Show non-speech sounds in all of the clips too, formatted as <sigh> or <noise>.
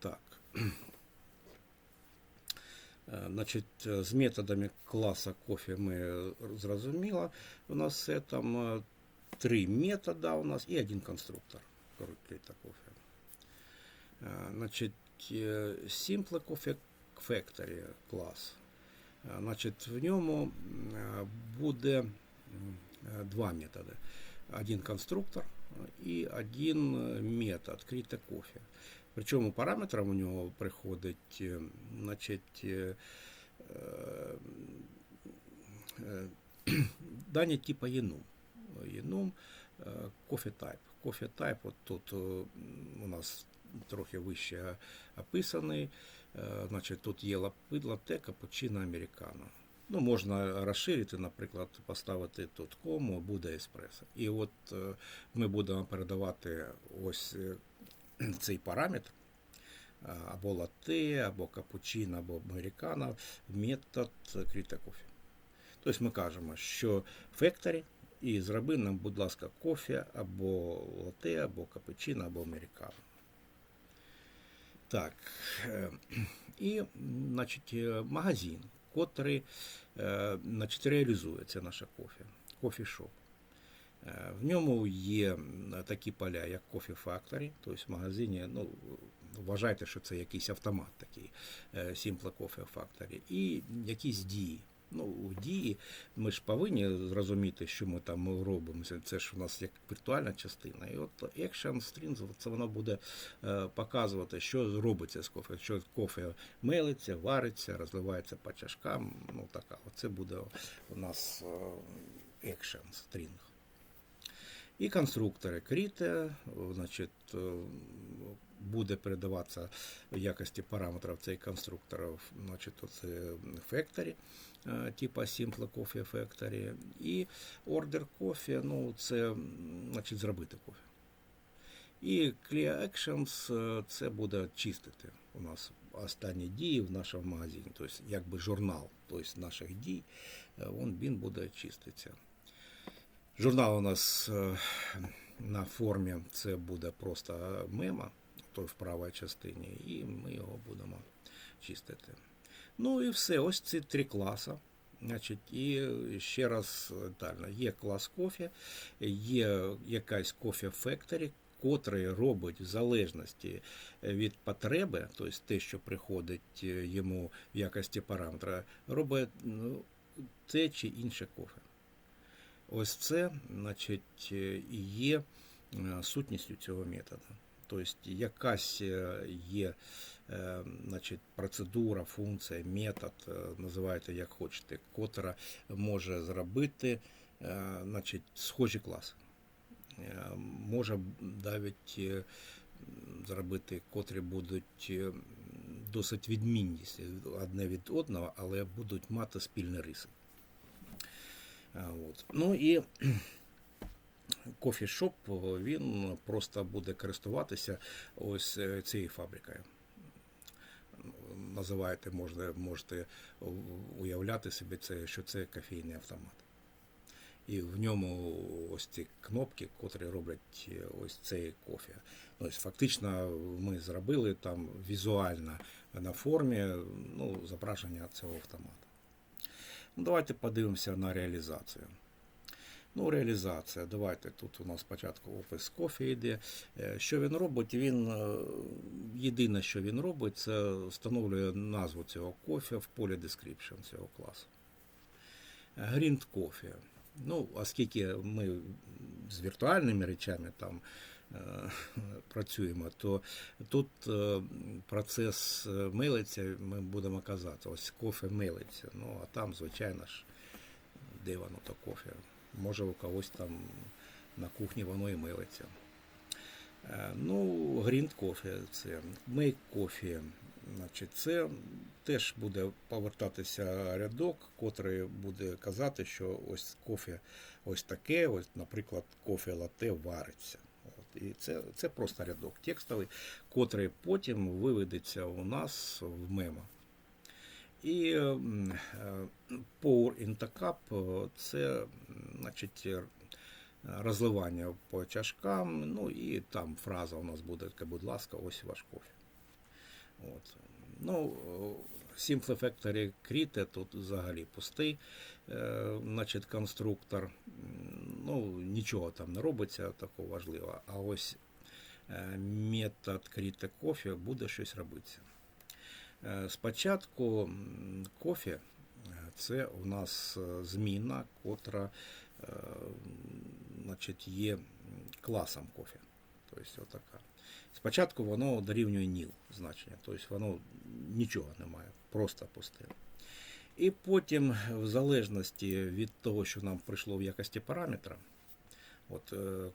Так. Е, Значить, з методами класа кофе ми зрозуміло. У нас все там е, три метода у нас і один конструктор Крита кофе. Е, Значить, Simple Coffee Factory клас. Значить, в ньому буде два методи. Один конструктор і один метод Крита кофе. Причому параметром у нього приходить е, значить, е, е, дані типу єнум. Єнум кофе тайп. Кофе тайп, от тут у нас трохи вище описаний. Значить, тут є лапи, латте, капучино, американо. Ну, можна розширити, наприклад, поставити тут кому, буде еспресо. І от ми будемо передавати ось цей параметр або латте, або капучино, або американо метод Кріта кофе. Тобто ми кажемо, що фекторі і зроби нам, будь ласка, кофе або латте, або капучино, або американо. Так. е, І, значить, е, магазин, котрий е, значить, реалізує це наше кофе. Кофі-шоп. Е, В ньому є такі поля, як Factory, тобто в магазині, ну, вважайте, що це якийсь автомат такий, Simple Coffee Factory, і якісь дії. Ну, у дії ми ж повинні зрозуміти, що ми там робимо. Це- ж у нас як віртуальна частина. І от Action Strings, це воно буде е, показувати, що робиться з кофе. Що кофе мелиться, вариться, розливається по чашкам. Ну така, оце буде у нас е, Action String. І конструктори кріте, значить, е, буде передаватися в якості параметрів цей конструктор, значить, Factory, е, типа Simple Coffee Factory. І Order Coffee, ну, це значить, зробити кофе. І Clear Actions е, це буде чистити у нас останні дії в нашому магазині, тобто якби журнал тобто наших дій, він буде чиститися. Журнал у нас е, на формі це буде просто мема, той в правій частині, і ми його будемо чистити. Ну і все, ось ці три класи. Значить, і ще раз детально. Є клас кофе, є якась Factory, котрий робить в залежності від потреби, тобто те, що приходить е, йому в якості параметра, робить ну, те чи інше кофе. Ось це, значить, е, і є е, сутністю цього методу. Тобто якась е, є значить, процедура, функція, метод, називайте як хочете, котра може зробити значить, схожі класи. Може навіть зробити, котрі будуть досить відмінність одне від одного, але будуть мати спільні риси. А, От. Ну і кофішоп, він просто буде користуватися ось е, цією фабрикою. Називаєте, можете, можете уявляти собі це, що це кофейний автомат. І в ньому ось ці кнопки, котрі роблять е, ось цей кофе. Тобто, фактично, ми зробили там візуально на формі ну, зображення цього автомата. Ну, давайте подивимося на реалізацію. Ну, реалізація. Давайте тут у нас спочатку опис кофе йде. Е, Що він робить? Він е, єдине, що він робить, це встановлює назву цього кофе в полі description цього класу. Грінд кофе. Ну, оскільки ми з віртуальними речами там <laughs> працюємо, то тут е, процес е, милиться, ми будемо казати, ось кофе милиться. Ну, а там, звичайно ж, де воно то кофе. Може у когось там на кухні воно і милиться. Е, Ну, грінд кофе це мейк кофе. Значить, це теж буде повертатися рядок, котрий буде казати, що ось кофе ось таке, ось, наприклад, кофе латте вариться. І це, це просто рядок текстовий, котрий потім виведеться у нас в мемо. І е, pour into cup – це значить, е, розливання по чашкам, ну і там фраза у нас буде, будь ласка, ось ваш кофе. От. Ну, Simple Factory Кріте тут взагалі пустий е, значить, конструктор. Ну, нічого там не робиться такого важливого. А ось е, метод Кріте кофе буде щось робитися. Е, Спочатку кофе це у нас зміна, котра значить, є класом кофе. Тобто отака. Спочатку воно дорівнює ніл значення, тобто воно нічого не має, просто пусте. І потім, в залежності від того, що нам прийшло в якості параметра, от е,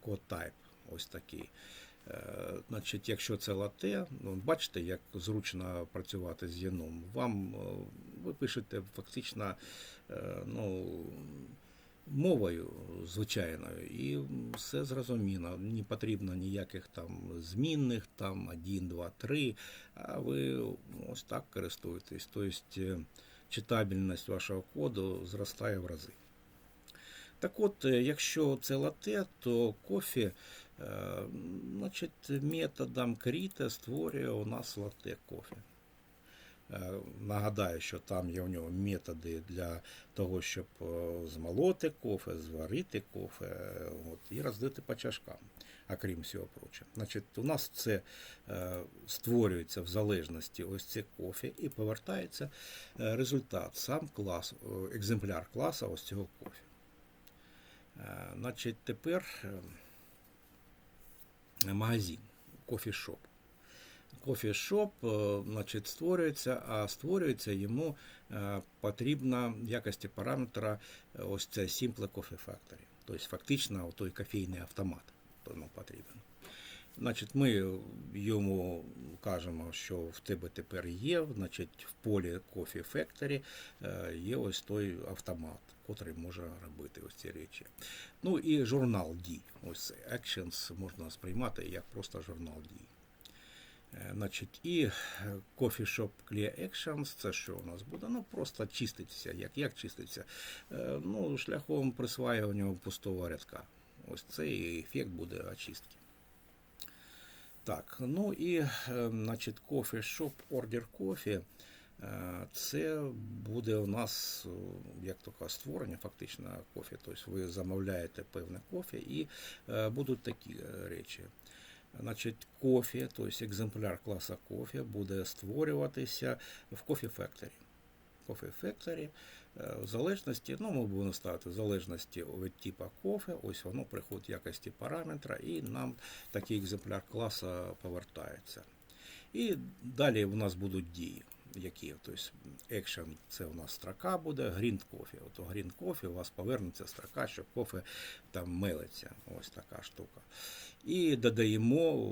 код type, ось такий. Е, Значить, якщо це лате, ну, бачите, як зручно працювати з яном. Вам е, ви пишете фактично ну, мовою звичайною, і все зрозуміло. Не потрібно ніяких там змінних, там 1, 2, 3, а ви ось так користуєтесь. Тобто е, читабельність вашого коду зростає в рази. Так от, е, якщо це лате, то кофе е, значить, методом кріта створює у нас лате кофе. Е, Нагадаю, що там є у нього методи для того, щоб е, змолоти кофе, зварити кофе е, от, і роздати по чашкам, окрім всього прочого. Значить, у нас це створюється в залежності ось це кофе і повертається результат, сам клас, екземпляр класа ось цього кофе. Значить, тепер магазин, кофішоп. Кофішоп е, значить, створюється, а створюється йому е, потрібна в якості параметра е, ось це Simple Coffee Factory. Тобто фактично той кофейний автомат йому потрібен. Значить, ми йому кажемо, що в тебе тепер є, значить, в полі Coffee Factory є ось той автомат, котрий може робити ось ці речі. Ну і журнал дій. Ось Actions можна сприймати як просто журнал дій. Е, Значить, і е, Coffee Clear Actions, це що у нас буде? Ну, просто чиститься. Як, як чиститься? Е, Ну, шляхом присваювання пустого рядка. Ось цей ефект буде очистки. Так, ну і, значить, Coffee Order Coffee. Це буде у нас як таке створення, фактично кофе. Тобто ви замовляєте певне кофе і будуть такі речі. Значить, кофі, тобто екземпляр класа кофе, буде створюватися в кофі Factory. Кофі Factory, в залежності, ну, ми будемо ставити в залежності від типу кофе, ось воно приходить в якості параметра, і нам такий екземпляр класа повертається. І далі у нас будуть дії. Які, тобто action це у нас строка буде, grind кофі. От у кофі у вас повернеться строка, що кофе там мелиться. Ось така штука. І додаємо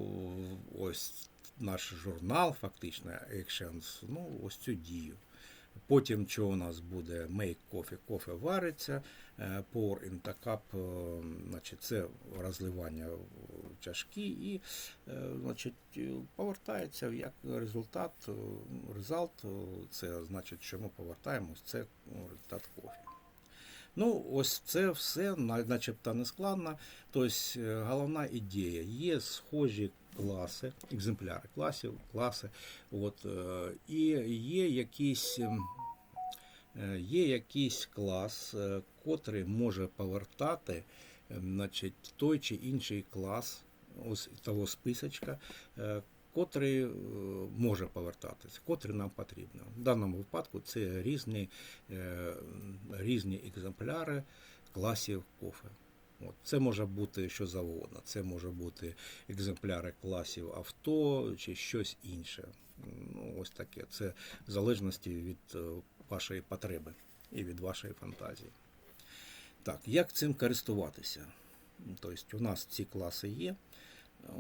ось наш журнал, фактично, Actions, ну, ось цю дію. Потім, що у нас буде make coffee, кофе вариться, е, pour into cup, е, значить, це розливання в чашки і е, значить, повертається як результат, результат, це значить, що ми повертаємо ось це ну, результат кофе. Ну, ось це все начебто не складно. Тобто головна ідея. Є схожі класи, екземпляри класів, класи. От, е, і є якийсь, ем, е, є якийсь клас, е, котрий може повертати значить, той чи інший клас ось того списочка, котрий може повертатися, котрий нам потрібно. В даному випадку це різні, різні екземпляри класів кофе. От. Це може бути що завгодно. Це може бути екземпляри класів авто чи щось інше. Ну, ось таке. Це в залежності від е, вашої потреби і від вашої фантазії. Так, як цим користуватися? Тобто у нас ці класи є.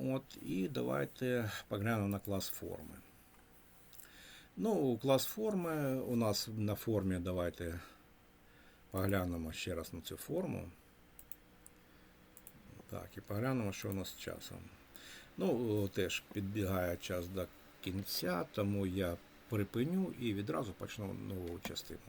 От, і давайте поглянемо на клас форми. Ну, клас форми у нас на формі давайте поглянемо ще раз на цю форму. Так, і поглянемо, що у нас з часом. Ну, теж підбігає час до кінця, тому я припиню і відразу почну нову частину.